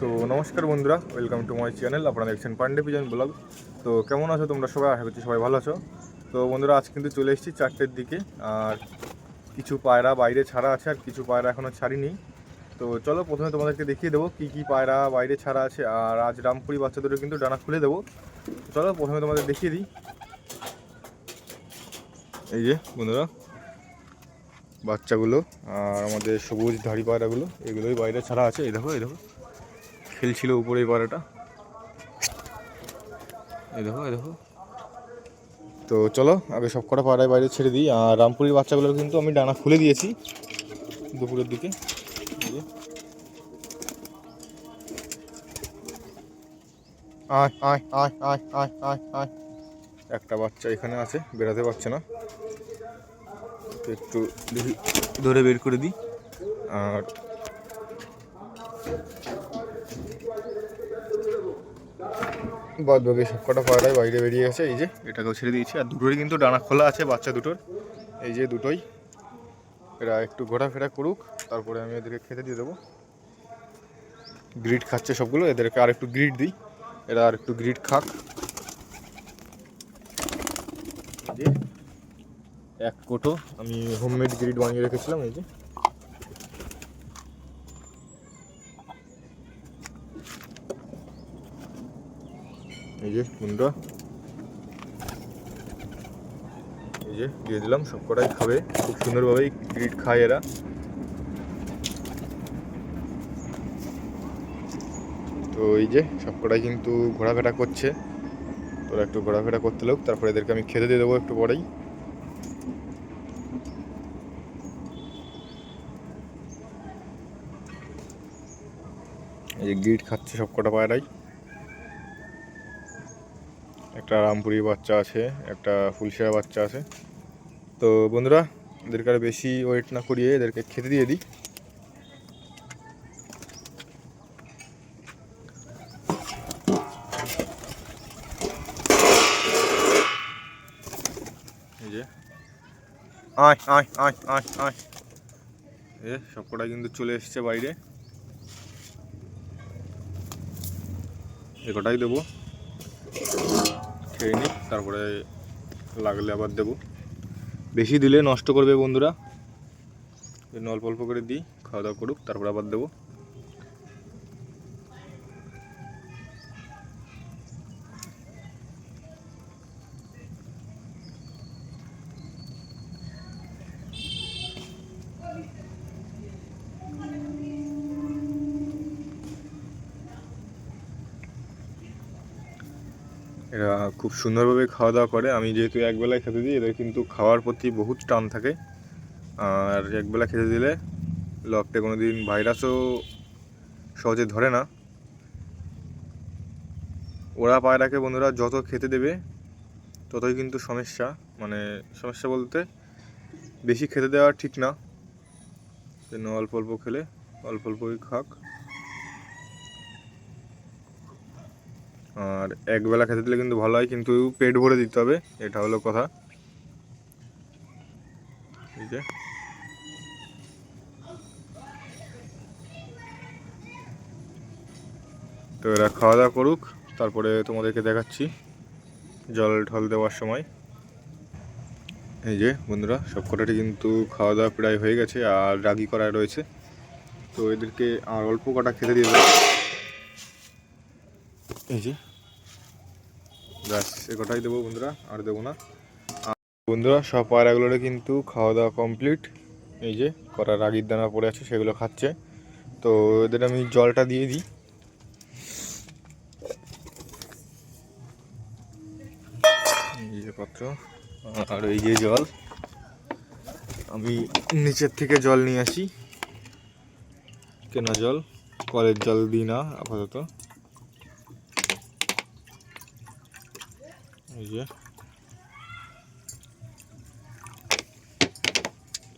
তো নমস্কার বন্ধুরা ওয়েলকাম টু মাই চ্যানেল আপনারা দেখছেন পান্ডে পিজন ব্লগ তো কেমন আছো তোমরা সবাই? আশা করছি সবাই ভালো আছো। তো বন্ধুরা, আজ কিন্তু চলে এসেছি চারটের দিকে, আর কিছু পায়রা বাইরে ছাড়া আছে, আর কিছু পায়রা এখনও ছাড়িনি। তো চলো প্রথমে তোমাদেরকে দেখিয়ে দেবো কী কী পায়রা বাইরে ছাড়া আছে, আর আজ রামপুরি বাচ্চাদেরও কিন্তু ডানা খুলে দেবো। চলো প্রথমে তোমাদের দেখিয়ে দিই। এই যে বন্ধুরা বাচ্চাগুলো আর আমাদের সবুজ ধাড়ি পায়রাগুলো, এগুলোই বাইরে ছাড়া আছে। এই দেখো এই দেখো। খেলছিল উপরে এই পায়রাটা। এই দেখো এই দেখো। তো চলো, আগে সব কটা পায়রায় বাইরে ছেড়ে দিই। আর রামপুরির বাচ্চাগুলোর কিন্তু আমি ডানা খুলে দিয়েছি দুপুরের দিকে। আয় আয় আয় আয় আয় আয় আয়। একটা বাচ্চা এখানে আছে বেরাতে পারছে না। একটু ধরে বের করে দিই। আর বাদ বাকি সব কটা পায়রাই বাইরে বেরিয়ে গেছে, এই যে এটাকেও ছেড়ে দিয়েছি। আর দুটোরই কিন্তু ডানা খোলা আছে, বাচ্চা দুটোর। এই যে দুটোই। এরা একটু ঘোরাফেরা করুক, তারপরে আমি এদেরকে খেতে দিয়ে দেবো। গ্রিড খাচ্ছে সবগুলো, এদেরকে আর একটু গ্রিড দিই। এরা আর একটু গ্রিড খাক এই যে এক কোটো আমি হোমমেড গ্রিড বানিয়ে রেখেছিলাম, এই যে। এই যে বন্ধুরা এই যে দিয়ে দিলাম, সব কটাই খাবে। খুব সুন্দরভাবেই গ্রিড খায় এরা। তো এই যে সব কটাই কিন্তু ঘোরাফেরা করছে। তোরা একটু ঘোরাফেরা করতে লোক তারপরে এদেরকে আমি খেতে দিয়ে দেবো একটু পরেই। এই যে গ্রিড খাচ্ছে সব কটা পায়রাই। একটা রামপুরি বাচ্চা আছে, একটা ফুলশিয়া বাচ্চা আছে। তো বন্ধুরা, এদেরকে আর বেশি ওয়েট না করিয়ে এদেরকে খেতে দিয়ে দিই। আয় আয় আয় আয় আয়। এ সবকটা কিন্তু চলে এসছে বাইরে। এ কটাই দেবো। খেয়ে নিই, তারপরে লাগলে আবার দেবো। বেশি দিলে নষ্ট করবে বন্ধুরা। অল্প অল্প করে দিই, খাওয়া দাওয়া করুক, তারপরে আবার দেবো। এরা খুব সুন্দরভাবে খাওয়া দাওয়া করে। আমি যেহেতু একবেলায় খেতে দিই, এদের কিন্তু খাওয়ার প্রতি বহুত টান থাকে। আর একবেলা খেতে দিলে লকটে কোনো দিন ভাইরাসও সহজে ধরে না। ওরা পায়রাকে বন্ধুরা, যত খেতে দেবে ততই কিন্তু সমস্যা। মানে সমস্যা বলতে বেশি খেতে দেওয়া ঠিক না। জন্য অল্প অল্প খেলে, অল্প অল্পই খাক। আর একবেলা খেতে দিলে কিন্তু ভালো হয়, কিন্তু পেট ভরে দিতে হবে, এটা হলো কথা। তো এরা খাওয়া দাওয়া করুক, তারপরে তোমাদেরকে দেখাচ্ছি জল ঢল দেওয়ার সময়। এই যে, বন্ধুরা, সব কটাটি কিন্তু খাওয়া দাওয়া প্রায় হয়ে গেছে, আর রাগি করা রয়েছে। তো এদেরকে আর অল্প কটা খেতে দিয়ে দেবো। এই যে। ব্যাস, এ কটাই দেবো বন্ধুরা, আর দেবো না। বন্ধুরা, সব পায়রাগুলোরে কিন্তু খাওয়া দাওয়া কমপ্লিট এই যে কটা রাগির দানা পড়ে আছে, সেগুলো খাচ্ছে। তো এদের আমি জলটা দিয়ে দিই। এই পাত্র, আর এই যে জল। আমি নিচের থেকে জল নিয়ে আসি। কেনা জল কলের জল দিই না, আপাতত। এই যে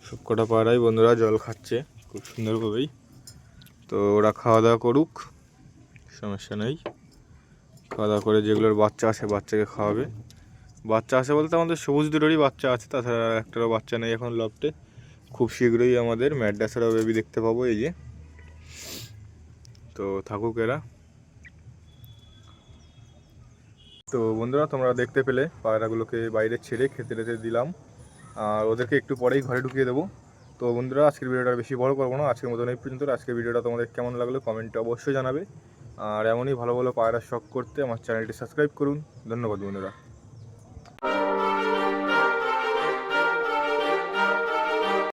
সবকটা পাড়াই বন্ধুরা জল খাচ্ছে, খুব সুন্দরভাবেই। তো ওরা খাওয়া দাওয়া করুক, সমস্যা নেই। খাওয়া দাওয়া করে যেগুলোর বাচ্চা আছে বাচ্চাকে খাওয়াবে। বাচ্চা আছে বলতে আমাদের সবুজ দুটোরই বাচ্চা আছে, তাছাড়া একটারও বাচ্চা নেই এখন লফটে। খুব শীঘ্রই আমাদের ম্যাড্রাসেরও বেবি দেখতে পাবো এই যে। তো থাকুক এরা। তো বন্ধুরা, তোমরা দেখতে পেলে পায়রাগুলোকে বাইরে ছেড়ে খেতে রেতে দিলাম। আর ওদেরকে একটু পরেই ঘরে ঢুকিয়ে দেবো। তো বন্ধুরা, আজকের ভিডিওটা বেশি বড় করব না। আজকের মতন এই পর্যন্ত। আজকের ভিডিওটা তোমাদের কেমন লাগল কমেন্টে অবশ্যই জানাবে। আর এমনই ভালো ভালো পায়রা শখ করতে আমার চ্যানেলটি সাবস্ক্রাইব করুন। ধন্যবাদ বন্ধুরা।